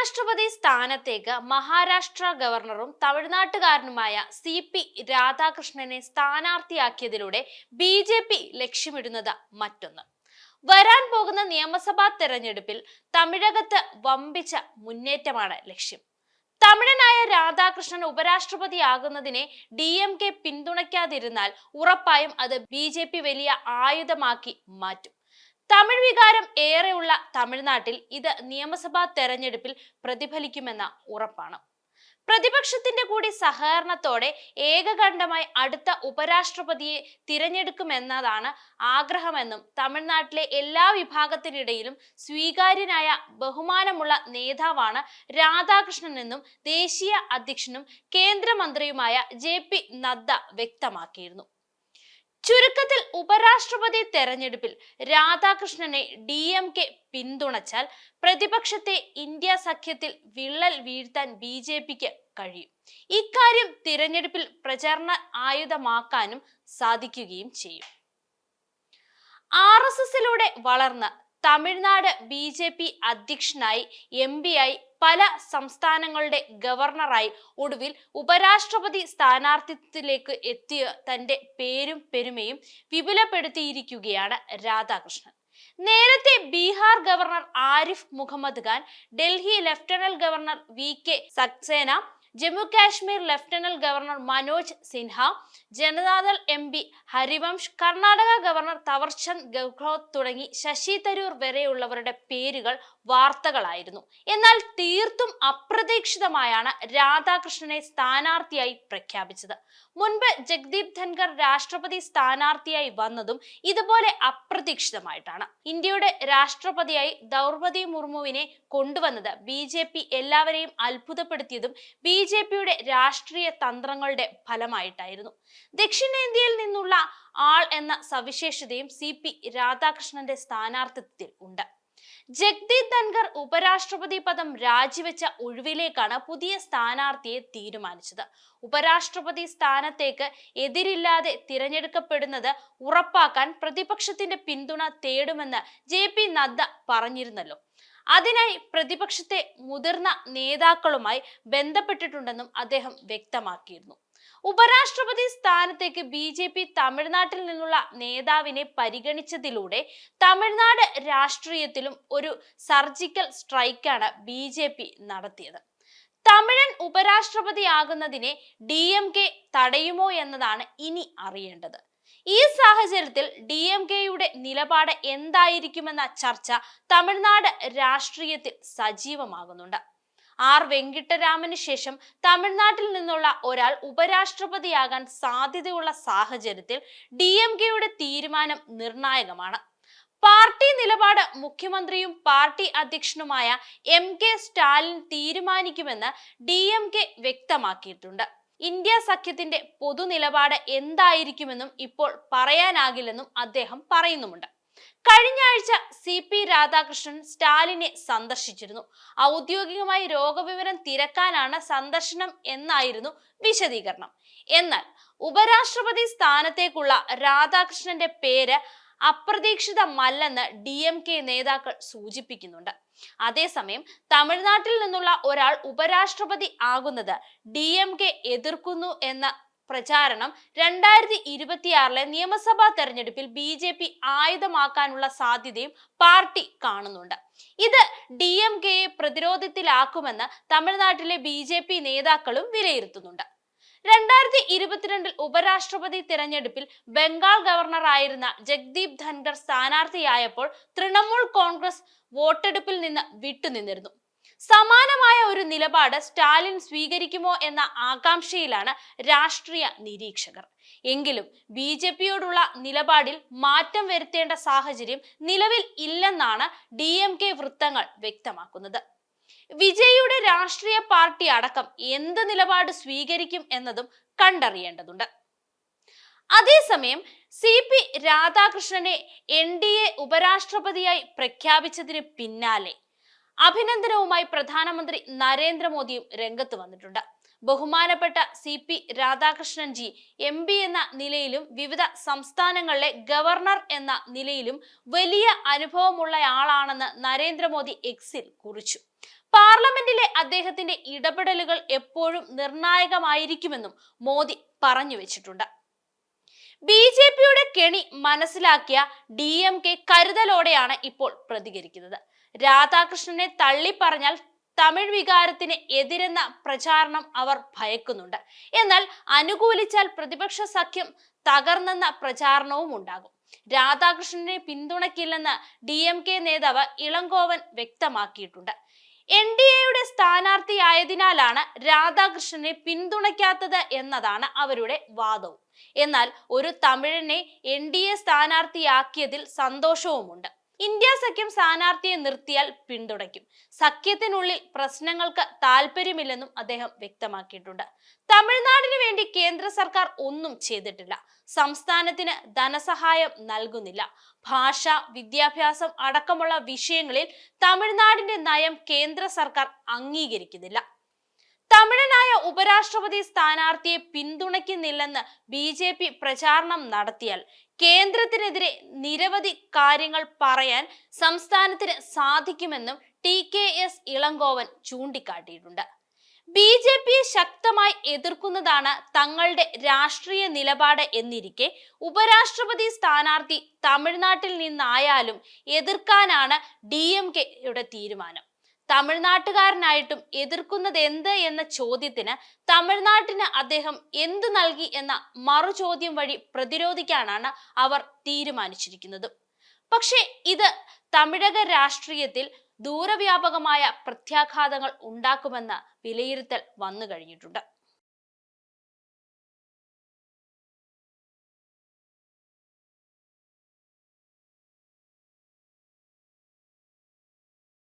ഉപരാഷ്ട്രപതി സ്ഥാനത്തേക്ക് മഹാരാഷ്ട്ര ഗവർണറും തമിഴ്നാട്ടുകാരനുമായ സി പി രാധാകൃഷ്ണനെ സ്ഥാനാർത്ഥിയാക്കിയതിലൂടെ ബി ജെ പി ലക്ഷ്യമിടുന്നത് മറ്റൊന്ന്. വരാൻ പോകുന്ന നിയമസഭാ തെരഞ്ഞെടുപ്പിൽ തമിഴകത്ത് വമ്പിച്ച മുന്നേറ്റമാണ് ലക്ഷ്യം. തമിഴനായ രാധാകൃഷ്ണൻ ഉപരാഷ്ട്രപതിയാകുന്നതിനെ ഡി എം കെ പിന്തുണയ്ക്കാതിരുന്നാൽ ഉറപ്പായും അത് ബി വലിയ ആയുധമാക്കി മാറ്റും. തമിഴ് വികാരം ഏറെയുള്ള തമിഴ്നാട്ടിൽ ഇത് നിയമസഭാ തെരഞ്ഞെടുപ്പിൽ പ്രതിഫലിക്കുമെന്ന ഉറപ്പാണ്. പ്രതിപക്ഷത്തിന്റെ കൂടി സഹകരണത്തോടെ ഏകകണ്ഠമായി അടുത്ത ഉപരാഷ്ട്രപതിയെ തിരഞ്ഞെടുക്കുമെന്നതാണ് ആഗ്രഹമെന്നും തമിഴ്നാട്ടിലെ എല്ലാ വിഭാഗത്തിനിടയിലും സ്വീകാര്യനായ ബഹുമാനമുള്ള നേതാവാണ് രാധാകൃഷ്ണൻ എന്നും ദേശീയ അധ്യക്ഷനും കേന്ദ്രമന്ത്രിയുമായ ജെ പി നദ്ദ വ്യക്തമാക്കിയിരുന്നു. ചുരുക്കത്തിൽ ഉപരാഷ്ട്രപതി തെരഞ്ഞെടുപ്പിൽ രാധാകൃഷ്ണനെ ഡി എം കെ പിന്തുണച്ചാൽ പ്രതിപക്ഷത്തെ ഇന്ത്യ സഖ്യത്തിൽ വിള്ളൽ വീഴ്ത്താൻ ബി ജെ പിക്ക് കഴിയും. ഇക്കാര്യം തിരഞ്ഞെടുപ്പിൽ പ്രചാരണ ആയുധമാക്കാനും സാധിക്കുകയും ചെയ്യും. ആർ എസ് എസിലൂടെ വളർന്ന തമിഴ്നാട് ബി ജെ പി അധ്യക്ഷനായി എം ആയി പല സംസ്ഥാനങ്ങളുടെ ഗവർണറായി ഒടുവിൽ ഉപരാഷ്ട്രപതി സ്ഥാനാർത്ഥിത്വത്തിലേക്ക് എത്തിയ തന്റെ പേരും പെരുമയും വിപുലപ്പെടുത്തിയിരിക്കുകയാണ് രാധാകൃഷ്ണൻ. നേരത്തെ Bihar governor Arif Muhammad Khan Delhi lieutenant governor V K Saxena Jammu Kashmir lieutenant governor Manoj Sinha Janata Dal M P Harivansh Karnataka governor Thawarchand Gehlot തുടങ്ങി ശശി തരൂർ വരെയുള്ളവരുടെ പേരുകൾ വാർത്തകളായിരുന്നു. എന്നാൽ തീർത്തും അപ്രതീക്ഷിതമായാണ് രാധാകൃഷ്ണനെ സ്ഥാനാർത്ഥിയായി പ്രഖ്യാപിച്ചത്. മുൻപ് ജഗ്ദീപ് ധൻഖർ രാഷ്ട്രപതി സ്ഥാനാർത്ഥിയായി വന്നതും ഇതുപോലെ അപ്രതീക്ഷിതമായിട്ടാണ്. ഇന്ത്യയുടെ രാഷ്ട്രപതിയായി ദ്രൗപതി മുർമുവിനെ കൊണ്ടുവന്നത് ബി എല്ലാവരെയും അത്ഭുതപ്പെടുത്തിയതും ബി ജെ പിയുടെ രാഷ്ട്രീയ തന്ത്രങ്ങളുടെ ഫലമായിട്ടായിരുന്നു. ദക്ഷിണേന്ത്യയിൽ നിന്നുള്ള ആൾ എന്ന സവിശേഷതയും സി പി രാധാകൃഷ്ണന്റെ സ്ഥാനാർത്ഥിത്വത്തിൽ ഉണ്ട്. ജഗ്ദീപ് ധൻഖർ ഉപരാഷ്ട്രപതി പദം രാജിവെച്ച ഒഴിവിലേക്കാണ് പുതിയ സ്ഥാനാർത്ഥിയെ തീരുമാനിച്ചത്. ഉപരാഷ്ട്രപതി സ്ഥാനത്തേക്ക് എതിരില്ലാതെ തിരഞ്ഞെടുക്കപ്പെടുന്നത് ഉറപ്പാക്കാൻ പ്രതിപക്ഷത്തിന്റെ പിന്തുണ തേടുമെന്ന് ജെ പി നദ്ദ പറഞ്ഞിരുന്നല്ലോ. അതിനായി പ്രതിപക്ഷത്തെ മുതിർന്ന നേതാക്കളുമായി ബന്ധപ്പെട്ടിട്ടുണ്ടെന്നും അദ്ദേഹം വ്യക്തമാക്കിയിരുന്നു. ഉപരാഷ്ട്രപതി സ്ഥാനത്തേക്ക് ബി ജെ പി തമിഴ്നാട്ടിൽ നിന്നുള്ള നേതാവിനെ പരിഗണിച്ചതിലൂടെ തമിഴ്നാട് രാഷ്ട്രീയത്തിലും ഒരു സർജിക്കൽ സ്ട്രൈക്കാണ് ബി ജെ പി നടത്തിയത്. തമിഴൻ ഉപരാഷ്ട്രപതിയാകുന്നതിനെ ഡി എം കെ തടയുമോ എന്നതാണ് ഇനി അറിയേണ്ടത്. ഈ സാഹചര്യത്തിൽ ഡി എം കെയുടെ നിലപാട് എന്തായിരിക്കുമെന്ന ചർച്ച തമിഴ്നാട് രാഷ്ട്രീയത്തിൽ സജീവമാകുന്നുണ്ട്. ആർ വെങ്കിട്ടരാമന് ശേഷം തമിഴ്നാട്ടിൽ നിന്നുള്ള ഒരാൾ ഉപരാഷ്ട്രപതിയാകാൻ സാധ്യതയുള്ള സാഹചര്യത്തിൽ ഡി എം കെയുടെ തീരുമാനം നിർണായകമാണ്. പാർട്ടി നിലപാട് മുഖ്യമന്ത്രിയും പാർട്ടി അധ്യക്ഷനുമായ എം കെ സ്റ്റാലിൻ തീരുമാനിക്കുമെന്ന് ഡി എം കെ വ്യക്തമാക്കിയിട്ടുണ്ട്. ഇന്ത്യ സഖ്യത്തിന്റെ പൊതു നിലപാട് എന്തായിരിക്കുമെന്നും ഇപ്പോൾ പറയാനാകില്ലെന്നും അദ്ദേഹം പറയുന്നുമുണ്ട്. കഴിഞ്ഞ ആഴ്ച സി പി രാധാകൃഷ്ണൻ സ്റ്റാലിനെ സന്ദർശിച്ചിരുന്നു. ഔദ്യോഗികമായി രോഗവിവരം തിരക്കാനാണ് സന്ദർശനം എന്നായിരുന്നു വിശദീകരണം. എന്നാൽ ഉപരാഷ്ട്രപതി സ്ഥാനത്തേക്കുള്ള രാധാകൃഷ്ണന്റെ പേര് അപ്രതീക്ഷിതമല്ലെന്ന് ഡി എം കെ നേതാക്കൾ സൂചിപ്പിക്കുന്നുണ്ട്. അതേസമയം തമിഴ്നാട്ടിൽ നിന്നുള്ള ഒരാൾ ഉപരാഷ്ട്രപതി ആകുന്നത് ഡി എം കെ എതിർക്കുന്നു എന്ന പ്രചാരണം രണ്ടായിരത്തി ഇരുപത്തിയാറിലെ നിയമസഭാ തെരഞ്ഞെടുപ്പിൽ ബി ജെ പി ആയുധമാക്കാനുള്ള സാധ്യതയും പാർട്ടി കാണുന്നുണ്ട്. ഇത് ഡി എം കെയെ പ്രതിരോധത്തിലാക്കുമെന്ന് തമിഴ്നാട്ടിലെ ബി നേതാക്കളും വിലയിരുത്തുന്നുണ്ട്. രണ്ടായിരത്തി ഇരുപത്തിരണ്ടിൽ ഉപരാഷ്ട്രപതി തിരഞ്ഞെടുപ്പിൽ ബംഗാൾ ഗവർണറായിരുന്ന ജഗ്ദീപ് ധൻഖർ സ്ഥാനാർത്ഥിയായപ്പോൾ തൃണമൂൽ കോൺഗ്രസ് വോട്ടെടുപ്പിൽ നിന്ന് വിട്ടുനിന്നിരുന്നു. സമാനമായ ഒരു നിലപാട് സ്റ്റാലിൻ സ്വീകരിക്കുമോ എന്ന ആകാംക്ഷയിലാണ് രാഷ്ട്രീയ നിരീക്ഷകർ. എങ്കിലും ബി ജെ പിയോടുള്ള നിലപാടിൽ മാറ്റം വരുത്തേണ്ട സാഹചര്യം നിലവിൽ ഇല്ലെന്നാണ് ഡി വൃത്തങ്ങൾ വ്യക്തമാക്കുന്നത്. വിജയിയുടെ രാഷ്ട്രീയ പാർട്ടി അടക്കം എന്ത് നിലപാട് സ്വീകരിക്കും എന്നതും കണ്ടറിയേണ്ടതുണ്ട്. അതേസമയം സി പി രാധാകൃഷ്ണനെ എൻ ഡി എ ഉപരാഷ്ട്രപതിയായി പ്രഖ്യാപിച്ചതിന് പിന്നാലെ അഭിനന്ദനവുമായി പ്രധാനമന്ത്രി നരേന്ദ്രമോദിയും രംഗത്ത് വന്നിട്ടുണ്ട്. ബഹുമാനപ്പെട്ട C P Radhakrishnan ji M P എന്ന നിലയിലും വിവിധ സംസ്ഥാനങ്ങളിലെ ഗവർണർ എന്ന നിലയിലും വലിയ അനുഭവമുള്ളയാളാണെന്ന് നരേന്ദ്രമോദി എക്സിൽ കുറിച്ചു. പാർലമെന്റിലെ അദ്ദേഹത്തിന്റെ ഇടപെടലുകൾ എപ്പോഴും നിർണായകമായിരിക്കുമെന്നും മോദി പറഞ്ഞു വെച്ചിട്ടുണ്ട്. ബി ജെ പിയുടെ കെണി മനസ്സിലാക്കിയ ഡി എം കെ കരുതലോടെയാണ് ഇപ്പോൾ പ്രതികരിക്കുന്നത്. രാധാകൃഷ്ണനെ തള്ളിപ്പറഞ്ഞാൽ തമിഴ് വികാരത്തിന് എതിരെന്ന പ്രചാരണം അവർ ഭയക്കുന്നുണ്ട്. എന്നാൽ അനുകൂലിച്ചാൽ പ്രതിപക്ഷ സഖ്യം തകർന്നെന്ന പ്രചാരണവും ഉണ്ടാകും. രാധാകൃഷ്ണനെ പിന്തുണയ്ക്കില്ലെന്ന് ഡി എം കെ നേതാവ് ഇളങ്കോവൻ വ്യക്തമാക്കിയിട്ടുണ്ട്. എൻ ഡി എയുടെ സ്ഥാനാർത്ഥിയായതിനാലാണ് രാധാകൃഷ്ണനെ പിന്തുണയ്ക്കാത്തത് എന്നതാണ് അവരുടെ വാദവും. എന്നാൽ ഒരു തമിഴനെ എൻ ഡി എ സ്ഥാനാർത്ഥിയാക്കിയതിൽ സന്തോഷവുമുണ്ട്. ഇന്ത്യ സഖ്യം സ്ഥാനാർത്ഥിയെ നിർത്തിയാൽ പിന്തുണയ്ക്കും. സഖ്യത്തിനുള്ളിൽ പ്രശ്നങ്ങൾക്ക് താല്പര്യമില്ലെന്നും അദ്ദേഹം വ്യക്തമാക്കിയിട്ടുണ്ട്. തമിഴ്നാടിന് വേണ്ടി കേന്ദ്ര സർക്കാർ ഒന്നും ചെയ്തിട്ടില്ല. സംസ്ഥാനത്തിന് ധനസഹായം നൽകുന്നില്ല. ഭാഷ വിദ്യാഭ്യാസം അടക്കമുള്ള വിഷയങ്ങളിൽ തമിഴ്നാടിന്റെ നയം കേന്ദ്ര സർക്കാർ അംഗീകരിക്കുന്നില്ല. തമിഴനായ ഉപരാഷ്ട്രപതി സ്ഥാനാർത്ഥിയെ പിന്തുണയ്ക്കുന്നില്ലെന്ന് ബി ജെ പി പ്രചാരണം നടത്തിയാൽ കേന്ദ്രത്തിനെതിരെ നിരവധി കാര്യങ്ങൾ പറയാൻ സംസ്ഥാനത്തിന് സാധിക്കുമെന്നും ടി കെ എസ് ഇളങ്കോവൻ ചൂണ്ടിക്കാട്ടിയിട്ടുണ്ട്. ബി ജെ പിയെ ശക്തമായി എതിർക്കുന്നതാണ് തങ്ങളുടെ രാഷ്ട്രീയ നിലപാട് എന്നിരിക്കെ ഉപരാഷ്ട്രപതി സ്ഥാനാർത്ഥി തമിഴ്നാട്ടിൽ നിന്നായാലും എതിർക്കാനാണ് ഡി എം കെയുടെ തീരുമാനം. തമിഴ്നാട്ടുകാരനായിട്ടും എതിർക്കുന്നത് എന്ത് എന്ന ചോദ്യത്തിന് തമിഴ്നാട്ടിന് അദ്ദേഹം എന്തു നൽകി എന്ന മറുചോദ്യം വഴി പ്രതിരോധിക്കാനാണ് അവർ തീരുമാനിച്ചിരിക്കുന്നത്. പക്ഷേ ഇത് തമിഴക രാഷ്ട്രീയത്തിൽ ദൂരവ്യാപകമായ പ്രത്യാഘാതങ്ങൾ ഉണ്ടാക്കുമെന്ന വിലയിരുത്തൽ വന്നു കഴിഞ്ഞിട്ടുണ്ട്